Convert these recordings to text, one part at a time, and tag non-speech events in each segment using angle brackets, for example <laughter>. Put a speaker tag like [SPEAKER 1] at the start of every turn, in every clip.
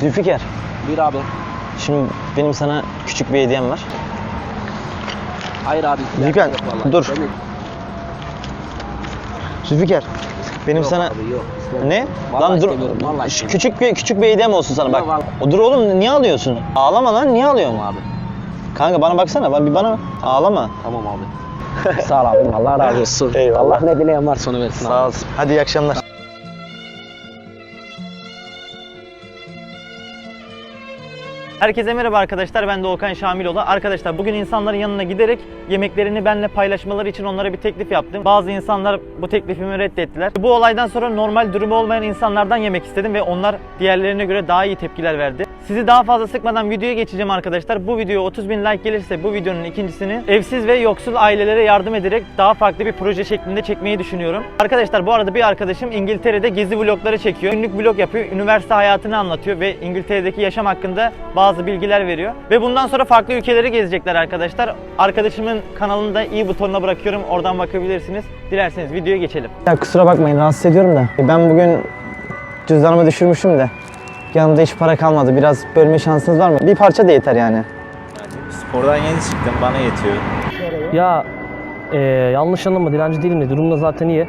[SPEAKER 1] Zülfikar,
[SPEAKER 2] Buyur abi.
[SPEAKER 1] şimdi benim sana küçük bir hediyem var.
[SPEAKER 2] Hayır abi.
[SPEAKER 1] Zülfikar, dur.
[SPEAKER 2] Benim-
[SPEAKER 1] Zülfikar, benim
[SPEAKER 2] Yok
[SPEAKER 1] sana...
[SPEAKER 2] abi, yok.
[SPEAKER 1] Ne?
[SPEAKER 2] Vallahi
[SPEAKER 1] lan dur.
[SPEAKER 2] vallahi
[SPEAKER 1] Şu küçük bir küçük bir hediyem olsun sana bak.
[SPEAKER 2] Vallahi.
[SPEAKER 1] O dur oğlum niye ağlıyorsun? Ağlama lan niye ağlıyorsun?
[SPEAKER 2] Abi.
[SPEAKER 1] Kanka bana baksana bak bir bana ağlama.
[SPEAKER 2] Tamam abi. <laughs> Sağ ol abi. Allah razı olsun.
[SPEAKER 1] Eyvallah.
[SPEAKER 2] Allah ne dileyen varsa onu versin
[SPEAKER 1] Sağ
[SPEAKER 2] abi.
[SPEAKER 1] olasın. Hadi iyi akşamlar. Herkese merhaba arkadaşlar. Ben Doğukan Şamiloğlu. Arkadaşlar bugün insanların yanına giderek yemeklerini benimle paylaşmaları için onlara bir teklif yaptım. Bazı insanlar bu teklifimi reddettiler. Bu olaydan sonra normal durumu olmayan insanlardan yemek istedim ve onlar diğerlerine göre daha iyi tepkiler verdi. Sizi daha fazla sıkmadan videoya geçeceğim arkadaşlar. Bu videoya 30 bin like gelirse bu videonun ikincisini evsiz ve yoksul ailelere yardım ederek daha farklı bir proje şeklinde çekmeyi düşünüyorum. Arkadaşlar bu arada bir arkadaşım İngiltere'de gezi vlogları çekiyor. Günlük vlog yapıyor. Üniversite hayatını anlatıyor ve İngiltere'deki yaşam hakkında bazı bilgiler veriyor. Ve bundan sonra farklı ülkeleri gezecekler arkadaşlar. Arkadaşımın kanalını da i butonuna bırakıyorum. Oradan bakabilirsiniz. Dilerseniz videoya geçelim. Ya kusura bakmayın rahatsız ediyorum da. Ben bugün cüzdanımı düşürmüşüm de. Yanımda hiç para kalmadı. Biraz bölme şansınız var mı? Bir parça da yeter yani.
[SPEAKER 3] Spordan yeni çıktım bana yetiyor.
[SPEAKER 4] Ya e, yanlış anlama dilenci değilim de durum da zaten iyi.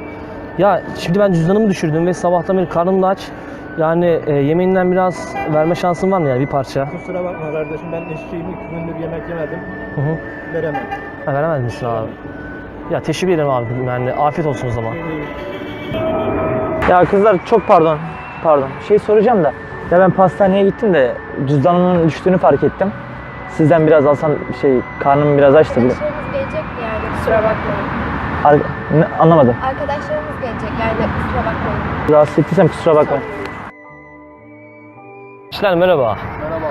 [SPEAKER 4] Ya şimdi ben cüzdanımı düşürdüm ve sabahtan beri karnım da aç. Yani e, yemeğinden biraz verme şansım var mı yani bir parça?
[SPEAKER 5] Kusura bakma kardeşim ben eşeğim iki gündür yemek yemedim.
[SPEAKER 4] Hı hı.
[SPEAKER 5] Veremem.
[SPEAKER 4] Ha, veremez misin abi? Ya teşekkür ederim abi. Yani afiyet olsun o zaman.
[SPEAKER 1] Ya kızlar çok pardon. Pardon. Şey soracağım da. Ya ben pastaneye gittim de cüzdanımın düştüğünü fark ettim. Sizden biraz alsam şey karnım biraz açtı.
[SPEAKER 6] Arkadaşlarımız gelecekti yani kusura bakmayın.
[SPEAKER 1] Ar- ne- anlamadım.
[SPEAKER 6] Arkadaşlarımız gelecek yani kusura bakmayın.
[SPEAKER 1] Rahatsız ettiysem kusura bakmayın.
[SPEAKER 4] İşler merhaba. Merhaba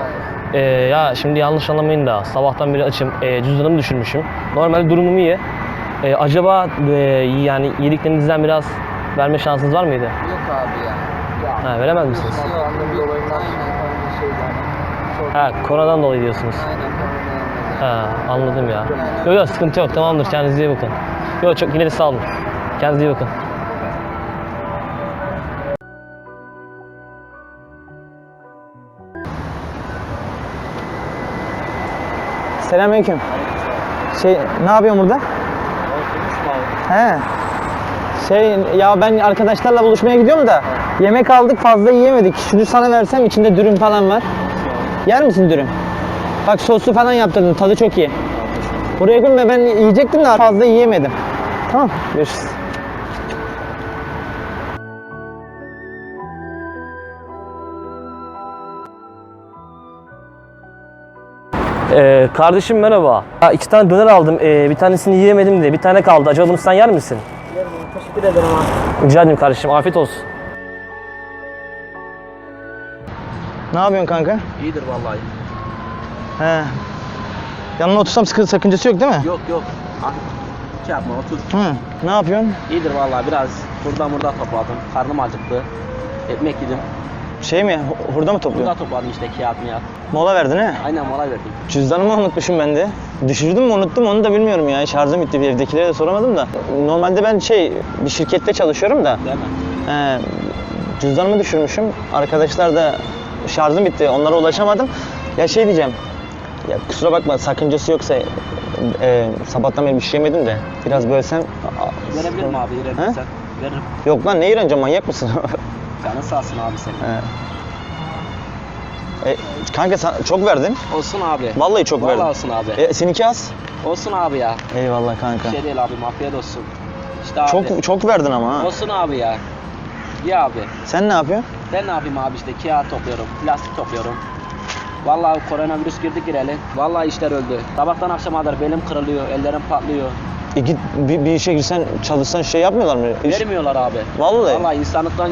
[SPEAKER 4] abi. ya şimdi yanlış anlamayın da sabahtan beri açım. E, cüzdanımı düşürmüşüm. Normal durumum iyi. E, acaba e, yani yediklerinizden biraz verme şansınız var mıydı?
[SPEAKER 2] Yok abi ya.
[SPEAKER 4] Ha, veremez misiniz?
[SPEAKER 2] Şeyden.
[SPEAKER 4] Ha, koronadan dolayı diyorsunuz. Ha, anladım ya. Yok yok sıkıntı yok tamamdır kendinize iyi bakın. Yok çok de sağ olun. Kendinize iyi bakın.
[SPEAKER 1] Selamünaleyküm. Şey ne yapıyorsun burada? He. Şey ya ben arkadaşlarla buluşmaya gidiyorum da yemek aldık fazla yiyemedik. Şunu sana versem içinde dürüm falan var. Yer misin dürüm? Bak soslu falan yaptırdım tadı çok iyi. Buraya gün ve ben yiyecektim de fazla yiyemedim. Tamam görüşürüz.
[SPEAKER 4] Ee, kardeşim merhaba. Ha, iki tane döner aldım. Ee, bir tanesini yiyemedim de bir tane kaldı. Acaba bunu sen yer misin?
[SPEAKER 5] Teşekkür ederim abi.
[SPEAKER 4] Rica ederim kardeşim. Afiyet olsun.
[SPEAKER 1] Ne yapıyorsun kanka?
[SPEAKER 2] İyidir vallahi.
[SPEAKER 1] He. Yanına otursam sıkıntı sakıncası yok değil mi?
[SPEAKER 2] Yok yok. Abi, şey yapma otur.
[SPEAKER 1] Hı. Ne yapıyorsun?
[SPEAKER 2] İyidir vallahi biraz buradan burada topladım. Karnım acıktı. Ekmek yedim.
[SPEAKER 1] Şey mi? hu- Hurda mı topluyorsun?
[SPEAKER 2] Burada topladım işte kağıt miyat.
[SPEAKER 1] Mola verdin he?
[SPEAKER 2] Aynen mola verdim.
[SPEAKER 1] Cüzdanımı unutmuşum ben de. Düşürdüm mü unuttum onu da bilmiyorum ya. Şarjım bitti. Evdekilere de soramadım da. Normalde ben şey bir şirkette çalışıyorum da.
[SPEAKER 2] Değil mi?
[SPEAKER 1] He, cüzdanımı düşürmüşüm. Arkadaşlar da şarjım bitti. Onlara ulaşamadım. Ya şey diyeceğim. Ya kusura bakma sakıncası yoksa e, sabahtan beri bir şey yemedim de biraz bölsen.
[SPEAKER 2] Verebilirim abi
[SPEAKER 1] He?
[SPEAKER 2] verebilirsen. Veririm.
[SPEAKER 1] Yok lan ne iğreneceğim manyak mısın? <laughs>
[SPEAKER 2] Canın sağ olsun abi senin.
[SPEAKER 1] He. E, kanka sen çok verdin.
[SPEAKER 2] Olsun abi.
[SPEAKER 1] Vallahi çok
[SPEAKER 2] Vallahi
[SPEAKER 1] verdin.
[SPEAKER 2] olsun abi.
[SPEAKER 1] E, seninki az.
[SPEAKER 2] Olsun abi ya.
[SPEAKER 1] Eyvallah kanka.
[SPEAKER 2] Bir şey değil abi afiyet olsun. İşte abi.
[SPEAKER 1] Çok çok verdin ama ha.
[SPEAKER 2] Olsun abi ya. Ya abi.
[SPEAKER 1] Sen ne yapıyorsun?
[SPEAKER 2] Ben ne yapayım abi işte kağıt topluyorum, plastik topluyorum. Vallahi koronavirüs girdi gireli. Vallahi işler öldü. Sabahtan akşama kadar belim kırılıyor, ellerim patlıyor.
[SPEAKER 1] E git bir, bir işe girsen çalışsan şey yapmıyorlar mı? İş-
[SPEAKER 2] Vermiyorlar abi.
[SPEAKER 1] Vallahi.
[SPEAKER 2] Vallahi insanlıktan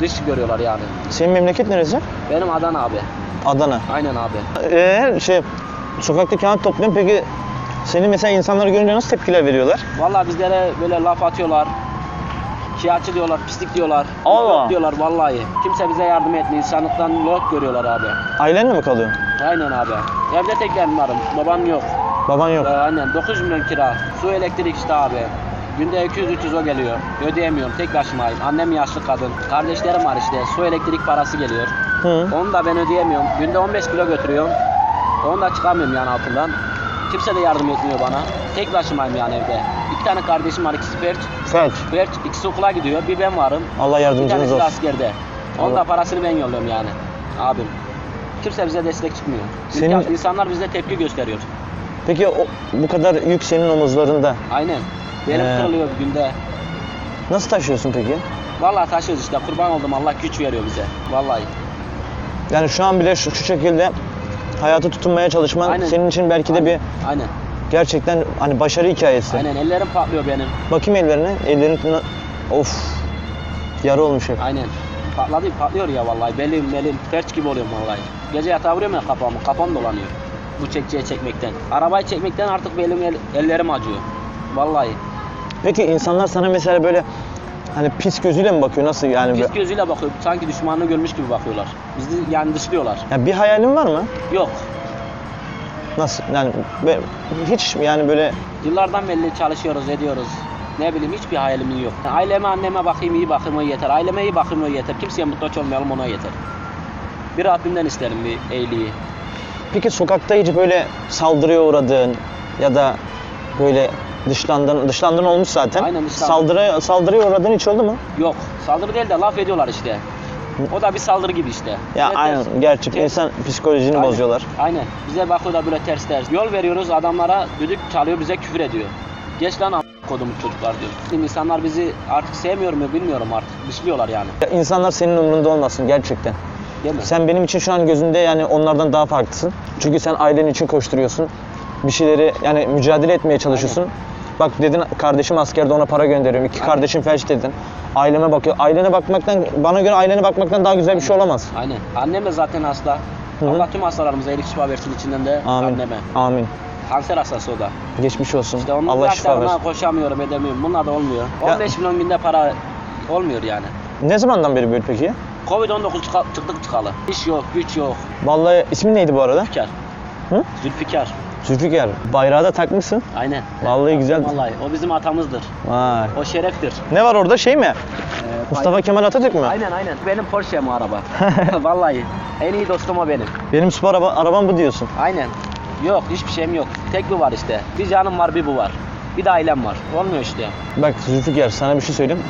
[SPEAKER 2] dış görüyorlar yani.
[SPEAKER 1] Senin memleket neresi?
[SPEAKER 2] Benim Adana abi.
[SPEAKER 1] Adana.
[SPEAKER 2] Aynen abi.
[SPEAKER 1] Eee şey sokakta kağıt topluyorsun peki seni mesela insanlar görünce nasıl tepkiler veriyorlar?
[SPEAKER 2] Vallahi bizlere böyle laf atıyorlar. Kağıtçı diyorlar, pislik diyorlar.
[SPEAKER 1] Allah.
[SPEAKER 2] Diyorlar vallahi. Kimse bize yardım etmiyor. İnsanlıktan lok görüyorlar abi.
[SPEAKER 1] Ailenle mi kalıyorsun?
[SPEAKER 2] Aynen abi. Evde tek ben varım. Babam yok.
[SPEAKER 1] Baban yok.
[SPEAKER 2] Ee, aynen 9 milyon kira. Su elektrik işte abi. Günde 200-300 o geliyor. Ödeyemiyorum. Tek başımayım. Annem yaşlı kadın. Kardeşlerim var işte. Su elektrik parası geliyor.
[SPEAKER 1] Hı.
[SPEAKER 2] Onu da ben ödeyemiyorum. Günde 15 kilo götürüyorum. Onu da çıkamıyorum yani altından. Kimse de yardım etmiyor bana. Tek başımayım yani evde. İki tane kardeşim var. ikisi felç.
[SPEAKER 1] Felç.
[SPEAKER 2] Felç ikisi okula gidiyor. Bir ben varım.
[SPEAKER 1] Allah
[SPEAKER 2] Bir
[SPEAKER 1] yardımcınız
[SPEAKER 2] tanesi de
[SPEAKER 1] olsun.
[SPEAKER 2] askerde. Onun da parasını ben yolluyorum yani. Abim. Kimse bize destek çıkmıyor.
[SPEAKER 1] Senin-
[SPEAKER 2] İnsan- İnsanlar bize tepki gösteriyor.
[SPEAKER 1] Peki o, bu kadar yük senin omuzlarında.
[SPEAKER 2] Aynen. Benim
[SPEAKER 1] Ee.
[SPEAKER 2] kırılıyor günde.
[SPEAKER 1] Nasıl taşıyorsun peki?
[SPEAKER 2] Vallahi taşıyoruz işte. Kurban oldum. Allah güç veriyor bize. Vallahi.
[SPEAKER 1] Yani şu an bile şu, şu şekilde hayata tutunmaya çalışman
[SPEAKER 2] Aynen.
[SPEAKER 1] senin için belki de bir
[SPEAKER 2] Aynen.
[SPEAKER 1] Gerçekten hani başarı hikayesi.
[SPEAKER 2] Aynen. Ellerim patlıyor benim.
[SPEAKER 1] Bakayım ellerine. Ellerin of. Yara olmuş hep.
[SPEAKER 2] Aynen. Patladı, patlıyor ya vallahi. Belim, belim, felç gibi oluyorum vallahi. Gece yatağa vuruyorum ya kafamı, kafam dolanıyor. Bu çekçeye çekmekten. Arabayı çekmekten artık belim, el- ellerim acıyor. Vallahi.
[SPEAKER 1] Peki insanlar sana mesela böyle hani pis gözüyle mi bakıyor? Nasıl yani?
[SPEAKER 2] Pis gözüyle bakıyor. Sanki düşmanını görmüş gibi bakıyorlar. Bizi yani dışlıyorlar.
[SPEAKER 1] Ya bir hayalin var mı?
[SPEAKER 2] Yok.
[SPEAKER 1] Nasıl? Yani be- hiç yani böyle
[SPEAKER 2] Yıllardan belli çalışıyoruz, ediyoruz. Ne bileyim hiçbir hayalim yok. Aileme, anneme bakayım, iyi bakayım o yeter. Aileme iyi bakayım o yeter. Kimseye muhtaç olmayalım ona yeter. Bir Rabbimden isterim bir iyiliği.
[SPEAKER 1] Peki sokakta hiç böyle saldırıya uğradığın ya da böyle dışlandığın, dışlandığın olmuş zaten.
[SPEAKER 2] Aynen, dışlandım.
[SPEAKER 1] Saldırıya, saldırıya uğradığın hiç oldu mu?
[SPEAKER 2] Yok. Saldırı değil de laf ediyorlar işte. O da bir saldırı gibi işte.
[SPEAKER 1] Ya
[SPEAKER 2] Bize
[SPEAKER 1] aynen
[SPEAKER 2] ters-
[SPEAKER 1] gerçek
[SPEAKER 2] ters-
[SPEAKER 1] insan psikolojini
[SPEAKER 2] Aynen.
[SPEAKER 1] bozuyorlar.
[SPEAKER 2] Aynen. Bize bakıyorlar böyle ters ters. Yol veriyoruz adamlara düdük çalıyor bize küfür ediyor. Geç lan kodumu çocuklar diyor. Şimdi insanlar bizi artık sevmiyor mu bilmiyorum artık. Dışlıyorlar yani.
[SPEAKER 1] Ya insanlar senin umrunda olmasın gerçekten.
[SPEAKER 2] Değil mi?
[SPEAKER 1] Sen benim için şu an gözünde yani onlardan daha farklısın. Çünkü sen ailen için koşturuyorsun. Bir şeyleri yani mücadele etmeye çalışıyorsun. Bak dedin kardeşim askerde ona para gönderiyorum. İki kardeşim felç dedin. Aileme bakıyor. Ailene bakmaktan bana göre ailene bakmaktan daha güzel bir şey olamaz.
[SPEAKER 2] Aynen. Annem de zaten hasta.
[SPEAKER 1] Hı hı.
[SPEAKER 2] Allah tüm hastalarımıza iyilik şifa versin içinden de
[SPEAKER 1] Amin.
[SPEAKER 2] anneme.
[SPEAKER 1] Amin.
[SPEAKER 2] Kanser hastası o da.
[SPEAKER 1] Geçmiş olsun.
[SPEAKER 2] İşte onun
[SPEAKER 1] Allah şifa versin.
[SPEAKER 2] koşamıyorum edemiyorum. Bunlar da olmuyor.
[SPEAKER 1] Ya-
[SPEAKER 2] 15 milyon günde para olmuyor yani.
[SPEAKER 1] Ne zamandan beri böyle peki?
[SPEAKER 2] Covid-19 çıka- çıktık çıkalı. İş yok, güç yok.
[SPEAKER 1] Vallahi ismin neydi bu arada?
[SPEAKER 2] Zülfikar.
[SPEAKER 1] Hı?
[SPEAKER 2] Zülfikar.
[SPEAKER 1] Zülfikar. Bayrağı da takmışsın.
[SPEAKER 2] Aynen.
[SPEAKER 1] Vallahi güzel.
[SPEAKER 2] Vallahi o bizim atamızdır.
[SPEAKER 1] Vay.
[SPEAKER 2] O şereftir.
[SPEAKER 1] Ne var orada şey mi? Mustafa Kemal Atatürk mü?
[SPEAKER 2] Aynen aynen. Benim Porsche'm o araba. <laughs> <laughs> Vallahi. En iyi dostum o benim.
[SPEAKER 1] Benim spor araba, arabam bu diyorsun.
[SPEAKER 2] Aynen. Yok hiçbir şeyim yok. Tek bu var işte. Bir canım var bir bu var. Bir de ailem var. Olmuyor işte.
[SPEAKER 1] Bak Zülfikar sana bir şey söyleyeyim.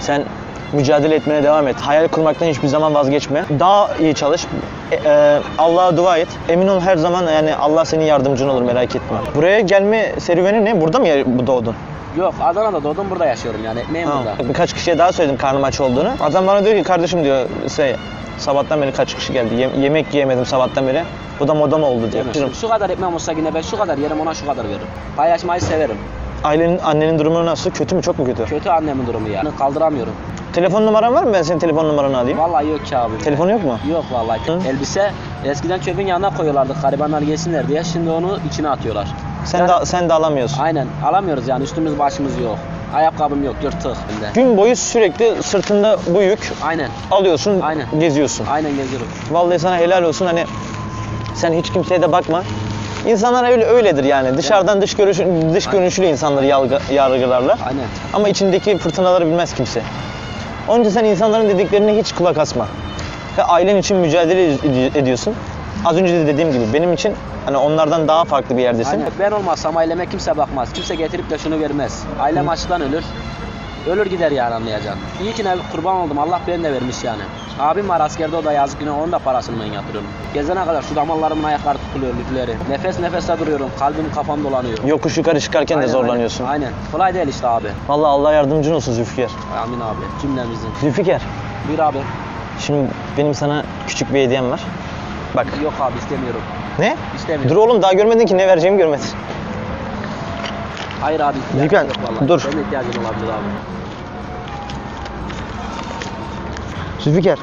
[SPEAKER 1] Sen mücadele etmeye devam et. Hayal kurmaktan hiçbir zaman vazgeçme. Daha iyi çalış. E, e, Allah'a dua et. Emin ol her zaman yani Allah senin yardımcın olur merak etme. Buraya gelme serüveni ne? Burada mı doğdun?
[SPEAKER 2] Yok Adana'da doğdum burada yaşıyorum yani. Ekmeğim burada.
[SPEAKER 1] Birkaç kişiye daha söyledim karnım aç olduğunu. Adam bana diyor ki kardeşim diyor şey, sabahtan beri kaç kişi geldi. Yem- yemek yiyemedim sabahtan beri. Bu da moda mı oldu diyor.
[SPEAKER 2] Mi? Şu kadar ekmeğim olsa yine ben şu kadar yerim ona şu kadar veririm. Paylaşmayı severim.
[SPEAKER 1] Ailenin, annenin durumu nasıl? Kötü mü? Çok mu kötü?
[SPEAKER 2] Kötü annemin durumu yani. Kaldıramıyorum.
[SPEAKER 1] Telefon numaran var mı? Ben senin telefon numaranı alayım.
[SPEAKER 2] Vallahi yok ki abi.
[SPEAKER 1] Telefonu yok mu?
[SPEAKER 2] Yok vallahi.
[SPEAKER 1] Hı?
[SPEAKER 2] Elbise eskiden çöpün yanına koyuyorlardı garibanlar yesinler diye. Şimdi onu içine atıyorlar.
[SPEAKER 1] Sen
[SPEAKER 2] Yani-
[SPEAKER 1] de sen de alamıyorsun.
[SPEAKER 2] Aynen alamıyoruz yani üstümüz başımız yok. Ayakkabım yok yırtık hem de.
[SPEAKER 1] Gün boyu sürekli sırtında bu yük
[SPEAKER 2] Aynen.
[SPEAKER 1] alıyorsun,
[SPEAKER 2] Aynen.
[SPEAKER 1] geziyorsun.
[SPEAKER 2] Aynen geziyorum.
[SPEAKER 1] Vallahi sana helal olsun hani sen hiç kimseye de bakma. İnsanlar öyle öyledir yani. Dışarıdan dış görüş dış görünüşlü insanları yalgı, yargılarlar.
[SPEAKER 2] Aynen.
[SPEAKER 1] Ama içindeki fırtınaları bilmez kimse. Onun için sen insanların dediklerine hiç kulak asma. Ve ailen için mücadele ed- ediyorsun. Az önce de dediğim gibi benim için hani onlardan daha farklı bir yerdesin.
[SPEAKER 2] Aynen. Ben olmazsam aileme kimse bakmaz. Kimse getirip de şunu vermez. Ailem açlıktan ölür. Ölür gider yani anlayacaksın. İyi ki ne kurban oldum. Allah beni de vermiş yani. Abim var askerde o da yazık günah onun da parasını ben yatırıyorum. Gezene kadar şu damarlarımın ayakları tutuluyor lifleri. Nefes nefese duruyorum. Kalbim kafam dolanıyor.
[SPEAKER 1] Yokuş yukarı çıkarken de
[SPEAKER 2] Aynen,
[SPEAKER 1] zorlanıyorsun.
[SPEAKER 2] Aynen. aynen. Kolay değil işte abi.
[SPEAKER 1] Vallahi Allah yardımcın olsun Zülfikar.
[SPEAKER 2] Amin abi. Cümlemizin.
[SPEAKER 1] Zülfikar,
[SPEAKER 2] Buyur abi.
[SPEAKER 1] şimdi benim sana küçük bir hediyem var. Bak.
[SPEAKER 2] Yok abi istemiyorum.
[SPEAKER 1] Ne?
[SPEAKER 2] İstemiyorum.
[SPEAKER 1] Dur oğlum daha görmedin ki ne vereceğimi görmedin.
[SPEAKER 2] Hayır abi ihtiyacım vallahi.
[SPEAKER 1] dur.
[SPEAKER 2] Senin ihtiyacın olabilir abi.
[SPEAKER 1] Zülfikar,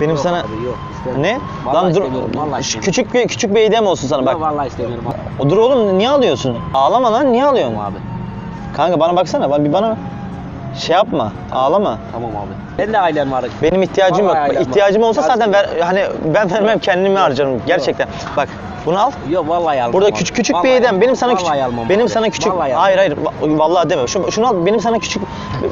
[SPEAKER 1] benim
[SPEAKER 2] Yok
[SPEAKER 1] sana
[SPEAKER 2] abi yok istemiyorum.
[SPEAKER 1] ne?
[SPEAKER 2] Vallahi
[SPEAKER 1] Lan dur.
[SPEAKER 2] istemiyorum, vallahi
[SPEAKER 1] Şu
[SPEAKER 2] istemiyorum.
[SPEAKER 1] küçük bir küçük bir hediyem olsun sana
[SPEAKER 2] Bak.
[SPEAKER 1] bak.
[SPEAKER 2] vallahi istemiyorum.
[SPEAKER 1] O dur oğlum niye alıyorsun? Ağlama lan niye alıyorsun?
[SPEAKER 2] Abi.
[SPEAKER 1] Kanka bana baksana bak bir bana şey yapma. Ağlama.
[SPEAKER 2] Tamam abi. Ben de ailem var.
[SPEAKER 1] Benim ihtiyacım
[SPEAKER 2] Vallahi
[SPEAKER 1] yok.
[SPEAKER 2] ailem var.
[SPEAKER 1] İhtiyacım olsa zaten
[SPEAKER 2] ya.
[SPEAKER 1] ver hani ben vermem kendimi harcarım gerçekten. Bak Bunu al.
[SPEAKER 2] Yok vallahi almam.
[SPEAKER 1] Burada küçük küçük bir
[SPEAKER 2] Vallahi
[SPEAKER 1] hediyem. Benim sana küçük.
[SPEAKER 2] almam
[SPEAKER 1] Benim
[SPEAKER 2] abi.
[SPEAKER 1] sana küçük.
[SPEAKER 2] Vallahi
[SPEAKER 1] hayır hayır. Va- Vallahi deme. Şunu, şunu al. Benim sana küçük.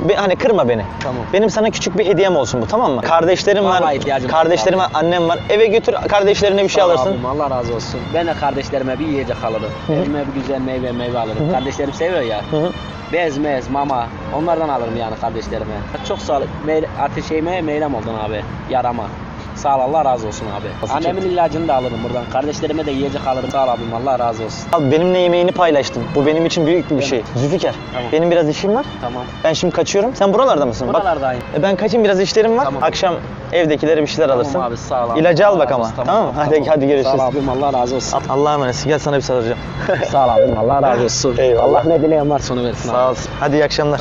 [SPEAKER 1] be- hani kırma beni.
[SPEAKER 2] Tamam.
[SPEAKER 1] Benim sana küçük bir hediyem olsun bu tamam mı? Kardeşlerim var.
[SPEAKER 2] Vallahi var
[SPEAKER 1] Kardeşlerim var. Annem var. Eve götür kardeşlerine bir şey
[SPEAKER 2] Sağ
[SPEAKER 1] alırsın.
[SPEAKER 2] abim, Allah razı olsun. Ben de kardeşlerime bir yiyecek alırım. Elime bir güzel meyve meyve alırım. Kardeşlerim seviyor ya.
[SPEAKER 1] Hı hı.
[SPEAKER 2] Bez mez mama onlardan alırım yani kardeşlerime. Çok sağ ol. Meyl, ateşeğime meylem oldun abi. Yarama. Sağ ol Allah razı olsun abi.
[SPEAKER 1] Nasıl
[SPEAKER 2] Annemin ilacını da alırım buradan. Kardeşlerime de yiyecek alırım. Sağ ol abim Allah razı olsun.
[SPEAKER 1] Abi benimle yemeğini paylaştın. Bu benim için büyük bir şey. Zülfikar.
[SPEAKER 2] Tamam.
[SPEAKER 1] Benim biraz işim var.
[SPEAKER 2] Tamam.
[SPEAKER 1] Ben şimdi kaçıyorum. Sen buralarda mısın? Bak,
[SPEAKER 2] Buralardayım.
[SPEAKER 1] e, ben kaçayım biraz işlerim var.
[SPEAKER 2] Tamam.
[SPEAKER 1] Akşam evdekilere bir şeyler alırsın.
[SPEAKER 2] Tamam abi sağ ol.
[SPEAKER 1] İlacı al bak ama. Tamam mı? Hadi- hadi görüşürüz.
[SPEAKER 2] Sağ ol abim Allah razı olsun.
[SPEAKER 1] Allah'a emanet. Gel sana bir sarılacağım.
[SPEAKER 2] sağ ol abim Allah razı olsun. <laughs>
[SPEAKER 1] Eyvallah.
[SPEAKER 2] Allah ne dileyen varsa onu versin.
[SPEAKER 1] Sağ ol. Hadi iyi akşamlar.